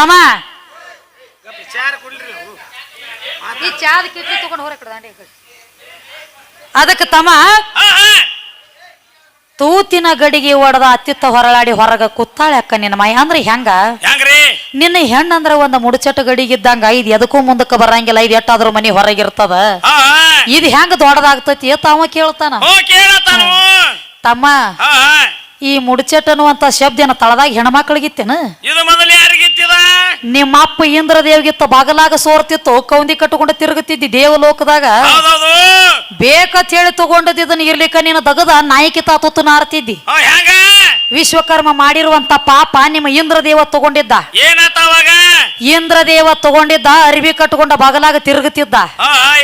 ತಮ್ಮ. ಈ ಚಾದ ಕಿಟ್ಲಿ ತಗೊಂಡು ಹೊರ ಕಡೆ ದಾಂಡಿ ಅದಕ್ಕೆ ತಮ್ಮ. ತೂತಿನ ಗಡಿಗೆ ಒಡೆದ ಅತ್ತಿತ್ತ ಹೊರಳಾಡಿ ಹೊರಗ ಕುತ್ತಾಳೆ ಅಕ್ಕ ನಿನ್ನ ಮೈ. ಅಂದ್ರೆ ಹೆಂಗ? ಹೆಂಗ್ರಿ? ನಿನ್ನ ಹೆಣ್ಣಂದ್ರ ಒಂದ್ ಗಡಿಗೆ ಇದ್ದಂಗ ಇದು ಎದಕ್ಕೂ ಮುಂದಕ್ಕೆ ಬರಂಗಿಲ್ಲ ಇದು ಎಟ್ಟಾದ್ರೂ ಮನಿ ಹೊರಗಿರ್ತದ ಇದು ಹೆಂಗ ದೊಡ್ಡದಾಗ್ತತಿ ತಾವ ಕೇಳ್ತಾನ. ತಮ್ಮ. ಈ ಮುಡಚೆಟ್ ಅನ್ನುವಂತ ಶಬ್ದ ಏನ ತಳದಾಗ ಹೆಣ್ಮಕ್ಳಿಗಿತ್ತೇನ? ಇದು ಮೊದಲು ಯಾರಿಗಿತ್ತಿದ? ನಿಮ್ಮ ಅಪ್ಪ ಇಂದ್ರ ದೇವ್ಗಿತ್ತ ಬಾಗಲಾಗ ಸೋರ್ತಿತ್ತು ಕೌಂದಿ ಕಟ್ಟಕೊಂಡು ತಿರುಗುತ್ತಿದ್ದಿ ದೇವಲೋಕದಾಗ. ಹೌದೌದು. ಬೇಕತ್ ಹೇಳಿ ತಗೊಂಡದಿದ್ದನ್ನ ಇರ್ಲಿಕ್ಕ ನೀನು ದಗದ ನಾಯಕಿ ತಾತುತ್ತು ನಾರ್ತಿದ್ದಿ. ಓ ಹೆಂಗ ವಿಶ್ವಕರ್ಮ ಮಾಡಿರುವಂತ ಪಾಪ ನಿಮ್ಮ ಇಂದ್ರ ದೇವ ತಗೊಂಡಿದ್ದ. ಏನಾತ ಅವಾಗ? ಇಂದ್ರ ದೇವ ತಗೊಂಡಿದ್ದ ಅರಿವಿ ಕಟ್ಕೊಂಡ ಬಗಲಾಗ ತಿರುಗುತ್ತಿದ್ದ.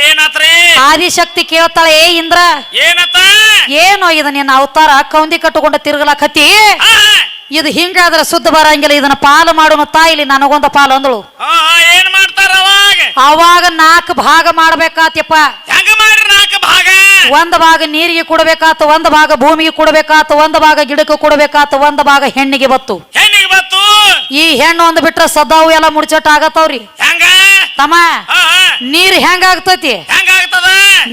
ಏನಾತ್ರಿ? ಆದಿಶಕ್ತಿ ಕೇಳ್ತಾಳೆ ಏ ಇಂದ್ರ ಏನತ್ತ? ಏನೋ ಇದು ನಿನ್ನ ಅವತಾರ ಕೌಂದಿ ಕಟ್ಟಕೊಂಡ ತಿರುಗಲಾಕತ್ತಿ? ಇದು ಹಿಂಗಾದ್ರೆ ಸುದ್ದ ಬರಂಗಿಲ್ಲ ಇದನ್ನ ಪಾಲು ಮಾಡೋನು ತಾಯಿಲಿ ನನಗೊಂದ ಪಾಲು ಅಂದಳು. ಏನ್ ಮಾಡ್ತಾರ ಅವಾಗ? ಅವಾಗ ನಾಲ್ಕು ಭಾಗ ಮಾಡ್ಬೇಕಾತ್ಯಪ್ಪ. ಹೆಂಗ ಮಾಡ್ರಿ ನಾಲ್ಕು ಭಾಗ? ಒಂದ್ ಭಾಗ ನೀರಿಗೆ ಕೊಡಬೇಕಾತ ಒಂದ್ ಭಾಗ ಭೂಮಿಗೆ ಕೊಡಬೇಕಾತ ಒಂದ್ ಭಾಗ ಗಿಡಕ್ಕೆ ಕೊಡಬೇಕಾತ ಒಂದ್ ಭಾಗ ಹೆಣ್ಣಿಗೆ ಬತ್ತು. ಹೆಣ್ಣಿಗೆ ಬತ್ತು? ಈ ಹೆಣ್ಣು ಒಂದ್ ಬಿಟ್ರ ಸದಾವು ಎಲ್ಲ ಮುಡ್ಚಟ ಆಗತ್ತವ್ರಿ. ತಮ್ಮ ನೀರ್ ಹೆಂಗ ಆಗ್ತತಿ?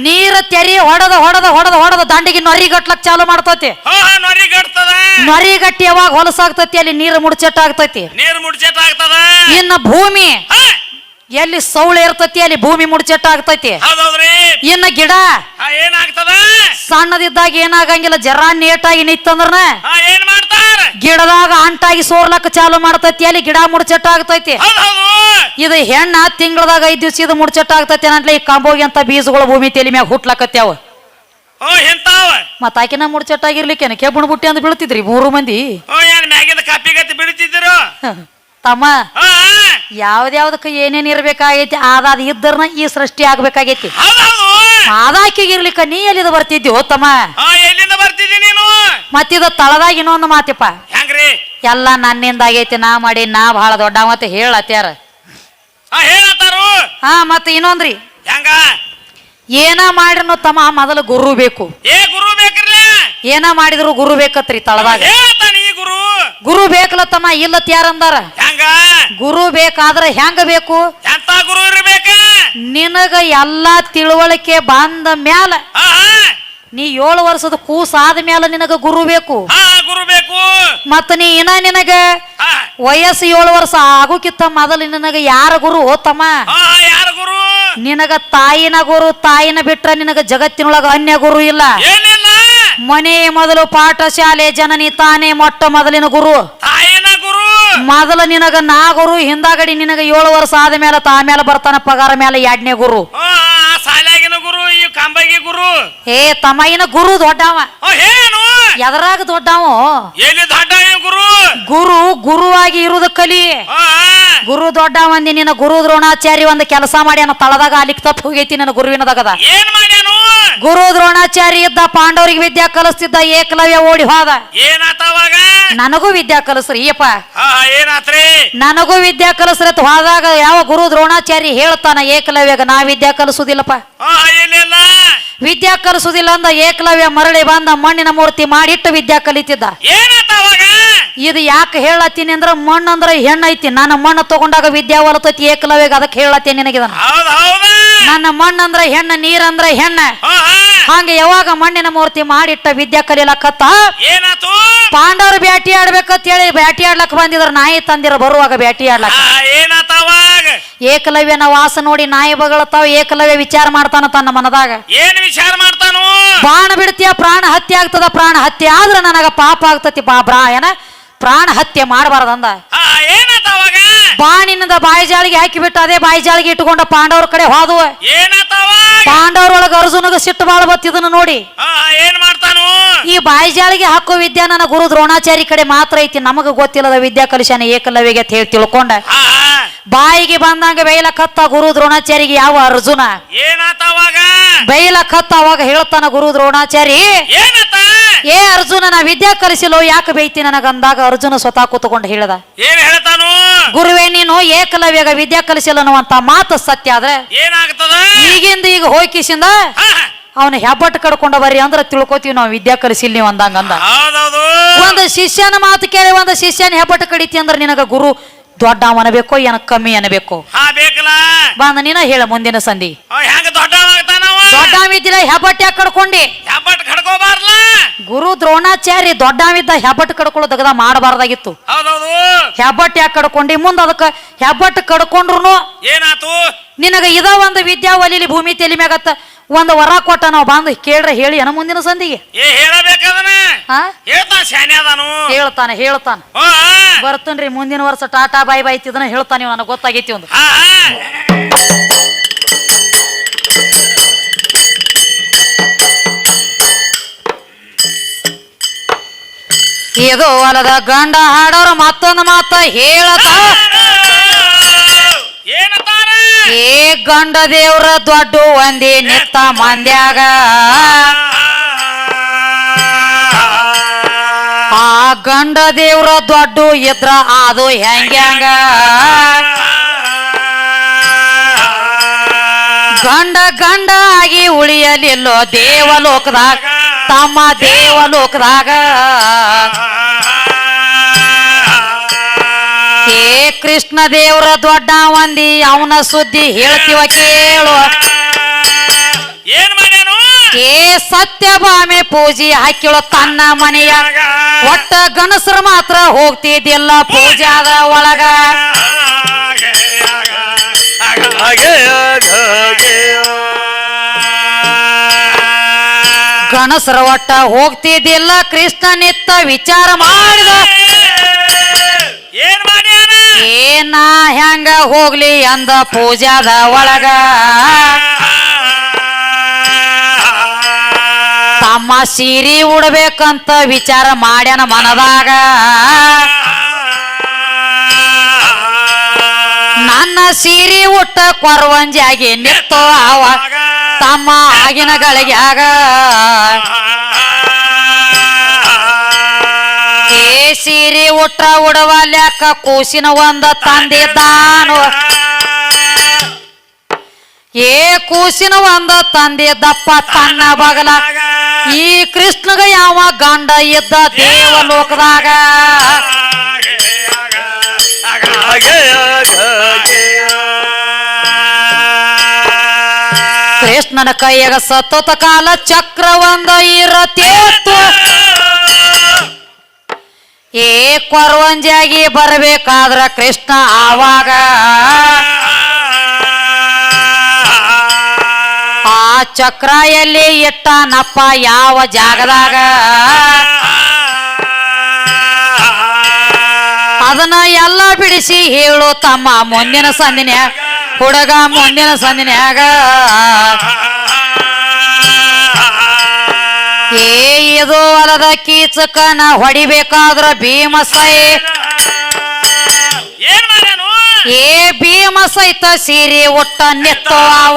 ನೀರ ತೆರಿ ಹೊಡೆದ ಹೊಡೆದ ಹೊಡೆದ ಹೊಡೆದ ದಂಡಿಗೆ ನೊರಿ ಗಟ್ಲಕ್ ಚಾಲು ಮಾಡ್ತತಿ. ನೊರಿ ಗಟ್ಟಿ ಯಾವಾಗ ಹೊಲಸಾಗ್ತತಿ ಅಲ್ಲಿ ನೀರು ಮುಡ್ಚಟ ಆಗ್ತತಿ. ನೀರ್ ಮುಡ್ಚೆಟ್ ಆಗ್ತದ? ಇನ್ನ ಭೂಮಿ ಎಲ್ಲಿ ಸೌಳೆ ಇರ್ತತಿ ಅಲ್ಲಿ ಭೂಮಿ ಮುಡ್ಚಟ ಆಗ್ತೈತಿ. ಇನ್ನ ಗಿಡ ಏನಾಗ್ತದ ಸಣ್ಣದಿದ್ದಾಗ ಏನಾಗಂಗಿಲ್ಲ ಜರ ನೇಟಾಗಿ ನಿತ್ತಂದ್ರನ ಹಾ ಏನ್ ಮಾಡ್ತಾರ ಗಿಡದಾಗ ಅಂಟಾಗಿ ಸೋರ್ಲಕ್ಕ ಚಾಲು ಮಾಡ್ತೈತಿ ಅಲ್ಲಿ ಗಿಡ ಮುಡ್ಚಟ್ಟ ಆಗ್ತೈತಿ ಇದು ಹೆಣ್ಣ ತಿಂಗಳದಾಗ ಐದ್ ದಿವ್ಸ ಇದು ಮುಡ್ಚಟ್ಟ ಆಗ್ತೈತಿ ಅಂದ್ರೆ ಈ ಕಂಬೋಗಿ ಅಂತ ಬೀಜಗಳು ಭೂಮಿ ತಲೆ ಮ್ಯಾಗ ಹುಟ್ಲಕತ್ಯಾವ. ಮತ್ತ ಆಕಿನ ಮುಡ್ಚಟ ಆಗಿರ್ಲಿಕ್ಕೇನ ಕೆಬ್ಬಣ ಬುಟ್ಟಿ ಅಂತ ಬೀಳ್ತಿದ್ರಿ ಮೂರು ಮಂದಿ. ತಮ್ಮ ಯಾವ್ದ್ಯಾವ್ದಕ್ಕ ಏನೇನ್ ಇರ್ಬೇಕಾಗೈತಿ ಅದಾದ ಇದ್ದರ್ನ ಈ ಸೃಷ್ಟಿ ಆಗ್ಬೇಕಾಗೈತಿ. ಅದಾಕಿಗಿರ್ಲಿಕ್ಕ ನೀ ಎಲ್ಲಿದ ಬರ್ತಿದ್ಯೋ ತಮ್ಮ? ಎಲ್ಲಿಂದ ಬರ್ತಿದ್ದಿ ನೀನು? ಮತ್ತಿದ ತಳದಾಗ ಇನ್ನೊಂದು ಮಾತಿಪ್ಪ. ಹೆಂಗ್ರಿ? ಎಲ್ಲ ನನ್ನಿಂದ ಆಗೈತಿ ನಾ ಮಾಡಿ ನಾ ಬಹಳ ದೊಡ್ಡ ಮತ್ತೆ ಹೇಳತ್ಯಾರ. ಹಾ ಹೇಳತ್ತಾರು? ಹಾ ಮತ್ತ ಇನ್ನೊಂದ್ರಿ. ಹೆಂಗ? ಏನ ಮಾಡಿರ್ನು ತಮ್ಮ ಮೊದಲು ಗುರು ಬೇಕು. ಏ ಗುರು ಬೇಕ್ರಲ್ಲ? ಏನ ಮಾಡಿದ್ರು ಗುರು ಬೇಕತ್ರಿ ತಳದಾಗ. ಈ ಗುರು? ಗುರು ಬೇಕಲ್ಲ ತಮ್ಮ ಇಲ್ಲತ್ ಅಂದಾರ ಹೆಂಗ? ಗುರು ಬೇಕಾದ್ರ ಹೆಂಗ ಬೇಕು? ಎಂತ ಗುರು ಇರ್ಬೇಕ? ನಿನಗ ಎಲ್ಲಾ ತಿಳುವಳಿಕೆ ಬಂದ ಮ್ಯಾಲ ನೀ ಏಳು ವರ್ಷದ ಕೂಸಾದ ಮೇಲೆ ನಿನಗ ಗುರು ಬೇಕು. ಹಾ ಗುರು ಬೇಕು. ಮತ್ತ ನೀ ಇನ್ನ ನಿನಗ ಹಾ. ವಯಸ್ಸು ಏಳು ವರ್ಷ ಆಗೋಕಿತ್ತ ಮೊದಲು ನಿನಗ ಯಾರ ಗುರು ತಮ್ಮ ಹಾ ಹಾ ಯಾರ ಗುರು? ನಿನಗ ತಾಯಿನ ಗುರು ತಾಯಿನ ಬಿಟ್ರ ನಿನಗ ಜಗತ್ತಿನೊಳಗ ಅನ್ಯ ಗುರು ಇಲ್ಲ. ಏನಿಲ್ಲ. ಮನೆ ಮೊದಲು ಪಾಠಶಾಲೆ ಜನನಿ ತಾನೇ ಮೊಟ್ಟ ಮೊದಲಿನ ಗುರು. ತಾಯಿನ ಗುರು. ಮೊದಲ ನಿನಗ ನಾ ಗುರು ಹಿಂದಾಗಡಿ ನಿನಗ ಏಳು ವರ್ಷ ಆದ ಮೇಲೆ ಆಮೇಲೆ ಬರ್ತಾನ ಪಗಾರ ಮೇಲೆ ಎರಡನೇ ಗುರು. ಹಾ. ಏ ತಮ್ಮಯ್ಯನ ಗುರು ದೊಡ್ಡವ. ಏನು ಎದರಾಗ ದೊಡ್ಡವ? ಎಲ್ಲಿ ದೊಡ್ಡ ಗುರು? ಗುರು ಗುರುವಾಗಿ ಇರುದ ಕಲಿ. ಗುರು ದೊಡ್ಡ ಮಂದಿ ನಿನ್ನ ಗುರು ದ್ರೋಣಾಚಾರಿ ಒಂದು ಕೆಲಸ ಮಾಡಿ ಅನ್ನೋ ತಳದಾಗ ಅಲ್ಲಿಗೆ ತಪ್ಪು ಹೋಗೈತಿ ನನ್ನ ಗುರುವಿನದಾಗದ. ಏನ್ ಮಾಡ್ಯಾನು ಗುರು ದ್ರೋಣಾಚಾರಿ ಇದ್ದ ಪಾಂಡವರಿಗೆ ವಿದ್ಯಾ ಕಲಿಸ್ತಿದ್ದ ಏಕಲವ್ಯ ಓಡಿ ಹೋದ. ಏನಾತ ನನಗೂ ವಿದ್ಯಾ ಕಲಿಸ್ರಿ ಹಾ ಏನಾತ್ರಿ? ನನಗೂ ವಿದ್ಯಾ ಕಲಿಸ್ರಿ ಅಂತ ಹೋದಾಗ ಯಾವ ಗುರು ದ್ರೋಣಾಚಾರಿ ಹೇಳ್ತಾನ ಏಕಲವ್ಯಗ ನಾ ವಿದ್ಯಾ ಕಲಿಸುದಿಲ್ಲಪ್ಪ. ಏನಿಲ್ಲ ವಿದ್ಯಾ ಕಲಿಸುದಿಲ್ಲ ಅಂದ ಏಕಲವ್ಯ ಮರಳಿ ಬಂದ ಮಣ್ಣಿನ ಮೂರ್ತಿ ಮಾಡಿಟ್ಟು ವಿದ್ಯಾ ಕಲಿತಿದ್ದ. ಏನಾತ ಅವಾಗ? ಇದು ಯಾಕೆ ಹೇಳತ್ತೀನಿ ಅಂದ್ರೆ ಮಣ್ಣು ಹೆಣ್ಣು ಹೆಣ್ಣೈತಿ ನನ್ನ ಮಣ್ಣು ತಗೊಂಡಾಗ ವಿದ್ಯಾ ಹೊಲತೈತಿ ಏಕಲವ್ಯಗ ಅದಕ್ಕೆ ಹೇಳತ್ತೀನಿ ನಿನಗಿದನ ನನ್ನ ಮಣ್ಣಂದ್ರ ಹೆಣ್ಣ ನೀರಂದ್ರೆ ಹೆಣ್ಣ. ಹಂಗ ಯಾವಾಗ ಮಣ್ಣಿನ ಮೂರ್ತಿ ಮಾಡಿಟ್ಟ ವಿದ್ಯಾ ಕಲಿಲಕತ್ತ? ಪಾಂಡವರು ಬ್ಯಾಟಿ ಆಡ್ಬೇಕಂತ ಹೇಳಿ ಬ್ಯಾಟಿ ಆಡ್ಲಕ್ ಬಂದಿದ್ರ ನಾಯಿ ತಂದಿರ ಬರುವಾಗ ಬ್ಯಾಟಿ ಆಡ್ಲಕ್ ಏಕಲವ್ಯನ ವಾಸ ನೋಡಿ ನಾಯಿ ಬಗಳತಾವ ಏಕಲವ್ಯ ವಿಚಾರ ಮಾಡ್ತಾನ ತನ್ನ ಮನದಾಗ. ಏನ್ ವಿಚಾರ ಮಾಡ್ತಾನು? ಬಾಣ ಬಿಡ್ತೀಯ ಪ್ರಾಣ ಹತ್ಯೆ ಆಗ್ತದ ಪ್ರಾಣ ಹತ್ಯೆ ಆದ್ರೆ ನನಗ ಪಾಪ ಆಗ್ತತಿ ಬಾ ಏನ ಪ್ರಾಣ ಹತ್ಯೆ ಮಾಡಬಾರದಂದ. ಏನಂತ ಅವಾಗ? ಬಾಣಿನಿಂದ ಬಾಯಿ ಜಾಳಿಗೆ ಹಾಕಿ ಬಿಟ್ಟು ಅದೇ ಬಾಯಿ ಜಾಳಿಗೆ ಇಟ್ಟುಕೊಂಡ ಪಾಂಡವ್ರ ಕಡೆ ಹೋದವು. ಏನಾತ ಒಳಗ ಪಾಂಡವ್ರೊಳಗ ಅರ್ಜುನಗ ಸಿಟ್ಟು ಬಾಳ ಬತ್ತಿದನು ನೋಡಿ. ಏನ್ ಮಾಡ್ತಾನು? ಈ ಬಾಯಿ ಜಾಳಿಗೆ ಹಾಕೋ ವಿದ್ಯಾ ನನ್ನ ಗುರು ದ್ರೋಣಾಚಾರಿ ಕಡೆ ಮಾತ್ರ ಐತಿ. ನಮಗ ಗೊತ್ತಿಲ್ಲದ ವಿದ್ಯಾ ಕಲಿಶಾನ ಏಕಲವಿಗೆ ಅಂತ ಹೇಳಿ ತಿಳ್ಕೊಂಡ. ಬಾಯಿಗೆ ಬಂದಂಗ ಬೈಲ ಕತ್ತ ಗುರು ದ್ರೋಣಾಚಾರಿಗೆ ಯಾವ ಅರ್ಜುನ? ಏನಾತ ಬೈಲ ಕತ್ತ ಅವಾಗ ಹೇಳ್ತಾನ ಗುರು ದ್ರೋಣಾಚಾರಿ ಏ ಅರ್ಜುನ ನಾ ವಿದ್ಯಾ ಕಲಿಸಿಲೋ ಯಾಕೆ ಬೈತಿ ನನಗಂದಾಗ? ಅರ್ಜುನ ಸ್ವತಃ ಕೂತ್ಕೊಂಡು ಹೇಳ್ದ. ಏನ್ ಹೇಳ್ತಾನು? ಗುರುವೇ ನೀನು ಏಕಲವ್ಯಗ ವಿದ್ಯಾ ಕಲಿಸಿಲ್ಲ ಅನ್ನುವಂತ ಮಾತು ಸತ್ಯ ಆದ್ರೆ ಏನಾಗ್ತದ? ಈಗಿಂದ ಈಗ ಹೋಯ್ಕಿಸಿಂದ. ಅವನ ಹೆಬ್ಬಟ್ಟು ಕಡ್ಕೊಂಡ ಬರ್ರಿ ಅಂದ್ರ ತಿಳ್ಕೊತೀವಿ ನಾವು ವಿದ್ಯಾ ಕಲಿಸಿಲ್ಲ ನೀವು ಅಂದಂಗ ಅಂದ ಹೌದೌದು. ಒಂದು ಶಿಷ್ಯನ ಮಾತು ಕೇಳಿ ಒಂದು ಶಿಷ್ಯನ ಹೆಬ್ಬಟ್ಟು ಕಡಿತಿ ಅಂದ್ರೆ ನಿನಗ ಗುರು ದೊಡ್ಡ ಅನಬೇಕೋ ಏನ ಕಮ್ಮಿ ಅನ್ಬೇಕು. ಬೇಕಲ್ಲ. ಬಂದ ನೀನ ಹೇಳ ಮುಂದಿನ ಸಂಧಿ. ಅವ ಹೆಂಗ ದೊಡ್ಡವಿದ್ದಿಲ್ಲ ಹೆಬ್ಬಟ್ ಯಾಕೆ ಕಡ್ಕೊಂಡಿ? ಹೆಬ್ಬಟ್ ಕಡ್ಕೋಬಾರ್ಲ. ಗುರು ದ್ರೋಣಾಚಾರ್ಯ ದೊಡ್ಡವಿದ್ದ ಹೆಬ್ಬಟ್ ಕಡ್ಕೊಳ್ಳೋ ದಗದ ಮಾಡಬಾರ್ದಾಗಿತ್ತು. ಹೌದೌದು. ಹೆಬ್ಬಟ್ ಯಾಕೆ ಕಡ್ಕೊಂಡಿ? ಮುಂದ ಅದಕ್ಕ ಹೆಬ್ಬಟ್ ಕಡ್ಕೊಂಡ್ರು ಏನಾತು? ನಿನಗ ಇದ ಒಂದು ವಿದ್ಯಾವಲಿಲಿ ಭೂಮಿ ತೆಲಿ ಮ್ಯಾಗತ್ತ ಒಂದು ವರ ಕೊಟ್ಟ ನಾವು ಬಂದು ಕೇಳ್ರ ಹೇಳಿ ಏನ ಮುಂದಿನ ಸಂದಿಗೆ. ಏ ಹೇಳಬೇಕದನ? ಹೇಳ್ತಾನ ಶಾನೆ ಅದಾನು. ಹೇಳ್ತಾನೆ ಹೇಳ್ತಾನ. ಹೋ, ಬರ್ತನ್ರಿ ಮುಂದಿನ ವರ್ಷ ಟಾಟಾ ಬಾಯ್ ಬಾಯ್ ಇದನ್ನ ಹೇಳ್ತಾನೆ ನನಗೆ ಗೊತ್ತಾಗೈತಿ ಒಂದು. ಹಾ. ಇದು ಹೊಲದ ಗಂಡ ಹಾಡೋರು ಮತ್ತೊಂದು ಮಾತ ಹೇಳತ ಏ ಗಂಡ ದೇವ್ರ ದೊಡ್ಡ ಒಂದಿ ನಿತ್ತ ಮಂದ್ಯಾಗ. ಆ ಗಂಡ ದೇವ್ರ ದೊಡ್ಡ ಇದ್ರ ಅದು ಹೆಂಗ್ಯಾಂಗ? ಗಂಡ ಗಂಡ ಆಗಿ ಉಳಿಯಲಿಲ್ಲೋ ದೇವಲೋಕದಾಗ. ತಮ್ಮ ದೇವಲೋಕದಾಗ ಏ ಕೃಷ್ಣ ದೇವ್ರ ದೊಡ್ಡ ಮಂದಿ ಅವನ ಸುದ್ದಿ ಹೇಳ್ತೀವ ಕೇಳು. ಏ ಸತ್ಯ ಏ ಸತ್ಯಭಾಮೆ ಪೂಜೆ ಹಾಕಿಳು ತನ್ನ ಮನೆಯ. ಒಟ್ಟ ಗಣಸರು ಮಾತ್ರ ಹೋಗ್ತಿದ್ದಿಲ್ಲ ಪೂಜಾದ ಒಳಗ. ಗಣಸರ ಒಟ್ಟ ಹೋಗ್ತಿದ್ದಿಲ್ಲ ಕೃಷ್ಣ ನಿತ್ತ ವಿಚಾರ ಮಾಡಿದ. ಏನ್ ಮಾಡ್ಯಾನ? ಏನ ಹೆಂಗ ಹೋಗ್ಲಿ ಅಂದ ಪೂಜಾದ ಒಳಗ. ತಮ್ಮ ಸೀರಿ ಉಡ್ಬೇಕಂತ ವಿಚಾರ ಮಾಡ್ಯಾನ ಮನದಾಗ. ನನ್ನ ಸೀರಿ ಉಟ್ಟ ಕೊರವಂಜಾಗಿ ನಿತ್ತೋ ಅವ. ತಮ್ಮ ಆಗಿನ ಏ ಸೀರೆ ಉಟ್ಟ ಉಡವಲ್ಯಾಕ ಕೂಸಿನ ಒಂದ ತಾನು. ಏ ಕೂಸಿನ ಒಂದ ದಪ್ಪ ತನ್ನ ಬಗಲ. ಈ ಕೃಷ್ಣಗ ಯಾವ ಗಂಡ ಇದ್ದ ದೇವಲೋಕದಾಗ? ಕೃಷ್ಣನ ಕೈಯಾಗ ಸತ್ತೋತ ಕಾಲ ಚಕ್ರ ಒಂದ ಏ ಕೊರವಂಜಾಗಿ ಬರಬೇಕಾದ್ರ ಕೃಷ್ಣ ಆವಾಗ ಆ ಚಕ್ರ ಎಲ್ಲಿ ಇಟ್ಟನಪ್ಪ ಯಾವ ಜಾಗದಾಗ? ಅದನ್ನ ಎಲ್ಲ ಬಿಡಿಸಿ ಹೇಳು ತಮ್ಮ ಮುಂದಿನ ಸಂದಿನ್ಯಾಗ. ಹುಡುಗ ಮುಂದಿನ ಸಂದಿನ್ಯಾಗ. ಹೊಲದ ಕೀಚಕನ ಹೊಡಿಬೇಕಾದ್ರ ಭೀಮಸೈ. ಏನ್ ಮಾಡ್ಯಾನು? ಏ ಭೀಮ ಸಹಿತ ಸೀರೆ ಉಟ್ಟ ನೆತ್ತವ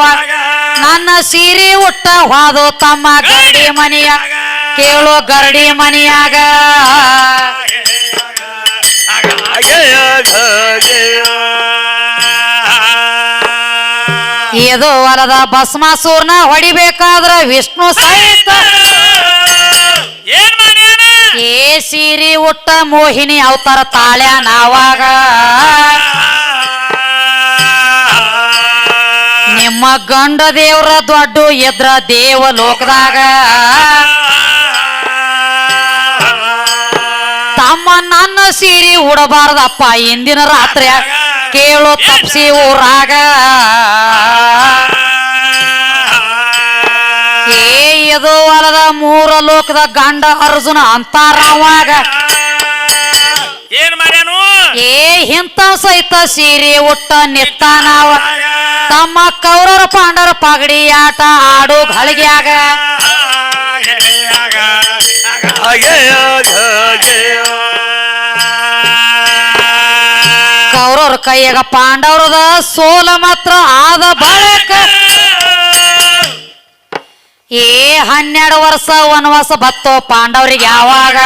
ನನ್ನ ಸೀರೆ ಉಟ್ಟ ಹೋದು ತಮ್ಮ ಗರಡಿ ಮನೆಯ. ಕೇಳು ಗರಡಿ ಮನೆಯಾಗ. ಇದು ಹೊಲದ ಭಸ್ಮಾಸೂರ್ನ ಹೊಡಿಬೇಕಾದ್ರ ವಿಷ್ಣು ಸಹಿತ. ಏನ್ ಮಾಡ್ಯಾನ? ಸೀರೆ ಉಟ್ಟ ಮೋಹಿನಿ ಅವತಾರ ತಾಳ್ಯ ನಾವಾಗ ನಿಮ್ಮ ಗಂಡ ದೇವ್ರ ದೊಡ್ಡ ಎದ್ರ ದೇವ ಲೋಕದಾಗ. ತಮ್ಮ ನನ್ನ ಸೀರಿ ಉಡಬಾರ್ದಪ್ಪ ಇಂದಿನ ರಾತ್ರಿ. ಕೇಳು ತಪ್ಸಿ ಊರಾಗ ಇದು ಹೊಲದ ಮೂರ ಲೋಕದ ಗಂಡ ಅರ್ಜುನ ಅಂತಾರವಾಗ ಏನ್ ಮಾಡ್ಯಾನು? ಏ ಇಂತ ಸಹಿತ ಸೀರೆ ಉಟ್ಟ ನಿತ್ತಾನವ. ತಮ್ಮ ಕೌರರ ಪಾಂಡರ ಪಗಡಿ ಆಟ ಆಡು ಗಳಿಗ್ಯಾಗ ಕೌರವ್ರ ಕೈಯಾಗ ಪಾಂಡವರದ ಸೋಲ ಮಾತ್ರ ಆದ ಬಳಿಕ. ಏ ಹನ್ನೆರಡು ವರ್ಷ ವನವಾಸ ಬತ್ತೋ ಪಾಂಡವರಿಗೆ ಯಾವಾಗ?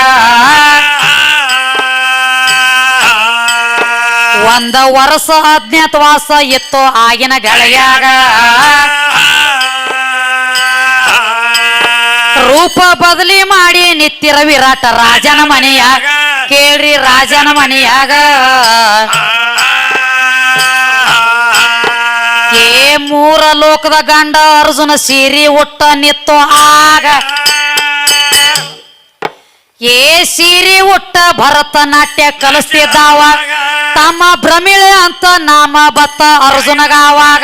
ಒಂದ ವರ್ಷ ಅಜ್ಞಾತವಾಸ ಇತ್ತು ಆಗಿನ ಗಳಿಗೆಯಾಗ ರೂಪ ಬದಲಿ ಮಾಡಿ ನಿತ್ತಿರ ವಿರಾಟ ರಾಜನ ಮನೆಯಾಗ. ಕೇಳ್ರಿ ರಾಜನ ಮನೆಯಾಗ. ಲೋಕದ ಗಂಡ ಅರ್ಜುನ ಸೀರಿ ಉಟ್ಟ ನಿತ್ತು ಆಗ. ಏ ಸೀರಿ ಉಟ್ಟ ಭರತನಾಟ್ಯ ಕಲಿಸ್ತಿದ್ದಾವ. ತಮ್ಮ ಭ್ರಮಿಳೆ ಅಂತ ನಾಮ ಬತ್ತ ಅರ್ಜುನಗಾವಾಗ.